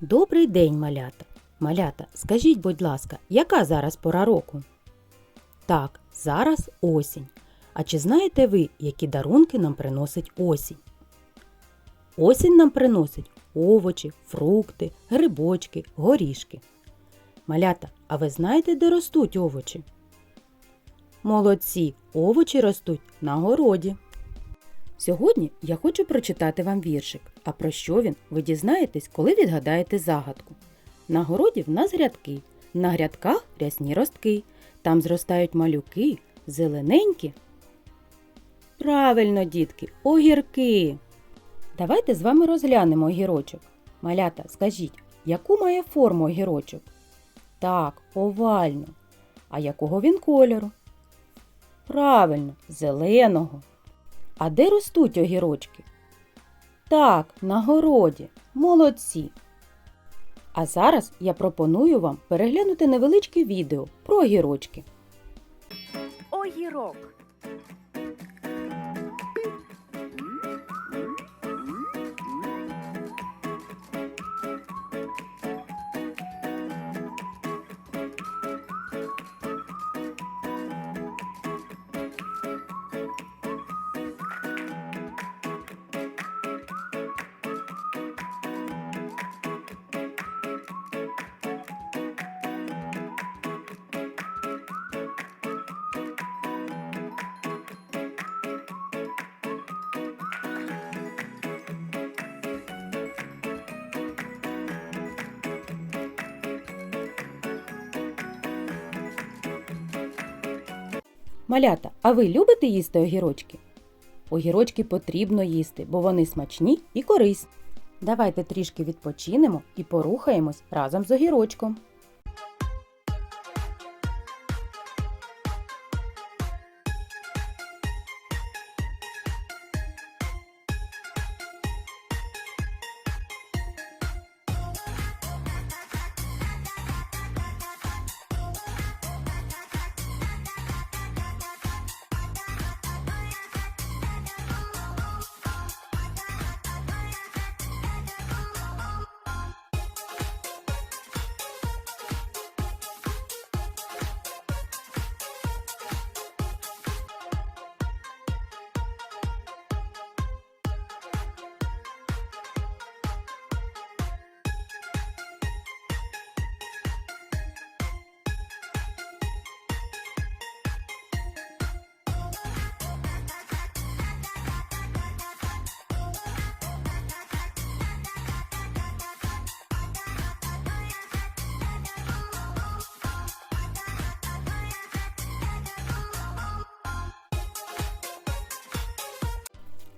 Добрий день, малята. Малята, скажіть, будь ласка, яка зараз пора року? Так, зараз осінь. А чи знаєте ви, які дарунки нам приносить осінь? Осінь нам приносить овочі, фрукти, грибочки, горішки. Малята, а ви знаєте, де ростуть овочі? Молодці, овочі ростуть на городі. Сьогодні я хочу прочитати вам віршик. А про що він, ви дізнаєтесь, коли відгадаєте загадку. На городі в нас грядки, на грядках рясні ростки. Там зростають малюки, зелененькі. Правильно, дітки, огірки. Давайте з вами розглянемо огірочок. Малята, скажіть, яку має форму огірочок? Так, овальну. А якого він кольору? Правильно, зеленого. А де ростуть огірочки? Так, на городі. Молодці. А зараз я пропоную вам переглянути невеличке відео про огірочки. Огірок. Малята, а ви любите їсти огірочки? Огірочки потрібно їсти, бо вони смачні і корисні. Давайте трішки відпочинемо і порухаємось разом з огірочком.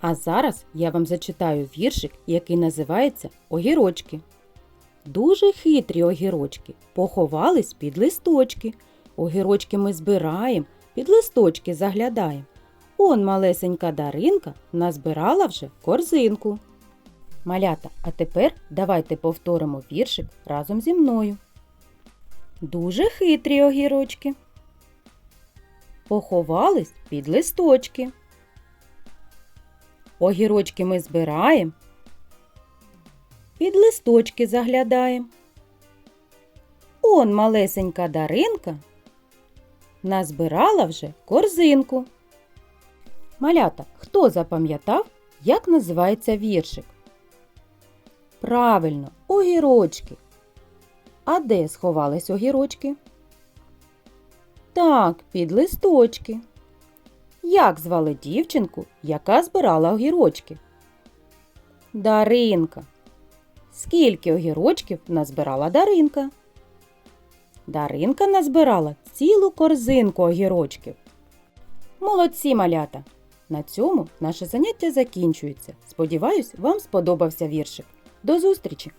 А зараз я вам зачитаю віршик, який називається Огірочки. Дуже хитрі огірочки, поховались під листочки. Огірочки ми збираємо, під листочки заглядаємо. Он малесенька Даринка назбирала вже корзинку. Малята, а тепер давайте повторимо віршик разом зі мною. Дуже хитрі огірочки. Поховались під листочки. Огірочки ми збираємо, під листочки заглядаємо. Он малесенька Даринка назбирала вже корзинку. Малята, хто запам'ятав, як називається віршик? Правильно, огірочки. А де сховались огірочки? Так, під листочки. Як звали дівчинку, яка збирала огірочки? Даринка. Скільки огірочків назбирала Даринка? Даринка назбирала цілу корзинку огірочків. Молодці малята! На цьому наше заняття закінчується. Сподіваюсь, вам сподобався віршик. До зустрічі!